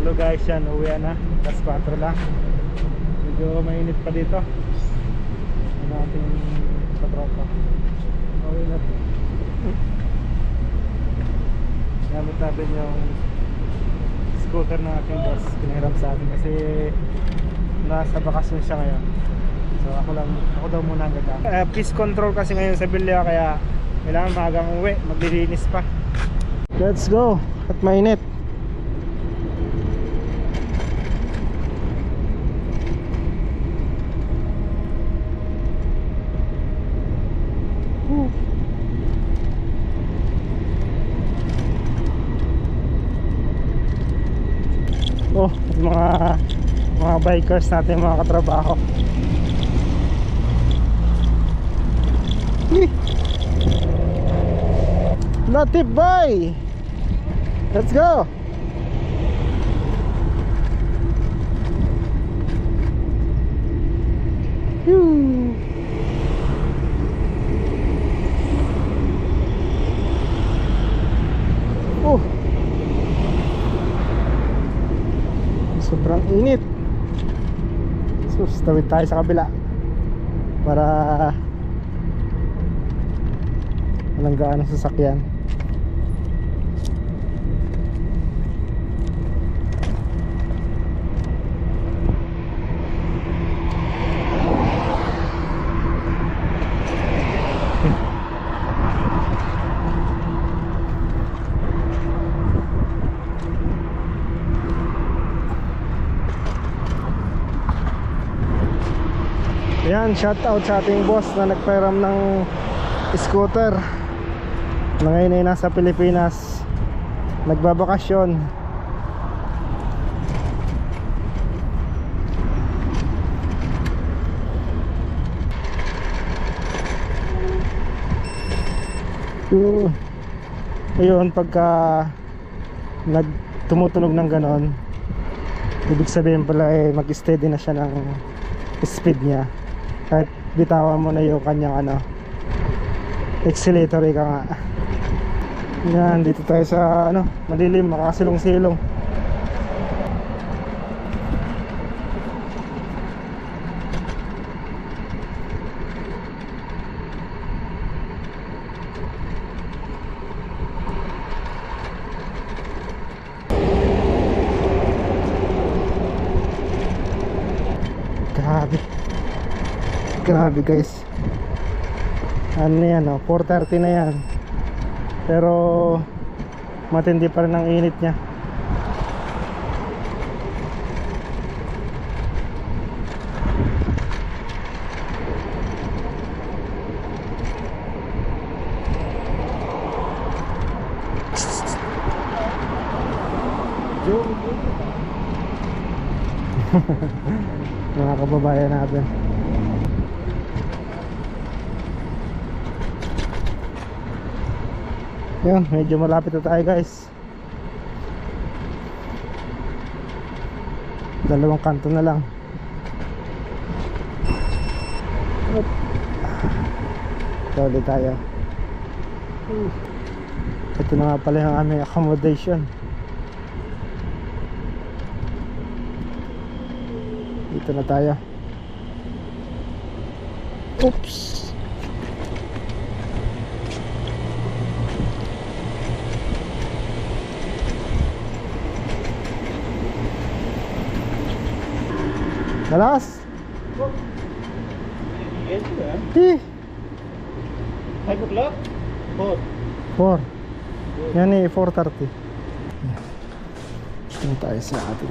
Hello guys, yan, uwi na. Last 4 lang. Medyo mainit pa dito. Ano ating katropa. Uwi na. Gamit natin yung scooter ng aking boss. Pinahiram sa akin kasi nasa bakasyon siya ngayon. So ako lang, ako daw muna ang gagamit. Uh, peace control kasi ngayon sa Bilya kaya kailangan maagang uwi, maglilinis pa. Let's go! At mainit. Oh, at mga mga bikers natin mga katrabaho. Hih. Latif boy. Let's go. Init. Sus, tawid tayo sa kabila. Para walang gaano sasakyan. Ayan, shout out sa ating boss na nagpairam ng scooter na ngayon ay nasa Pilipinas. Nagbabakasyon. So, ayun pagka nag tumutunog ng ganon ibig sabihin pala eh mag-steady na siya ng speed niya kahit bitawan mo na yung kanyang ano accelerator ka nga. Yan dito tayo sa ano madilim makasilong-silong. grabe grabe guys. Ano yan oh, 4.30 na yan. Pero matindi pa rin ang init niya. Mga kababayan natin Yan, medyo malapit na tayo guys. Dalawang kanto na lang. Up. Tuloy tayo. Ito na nga pala yung aming accommodation. Dito na tayo. Oops. Malakas. Eh, 5 o'clock? 4. 4. Yan eh, 4.30. Yan tayo sa ating.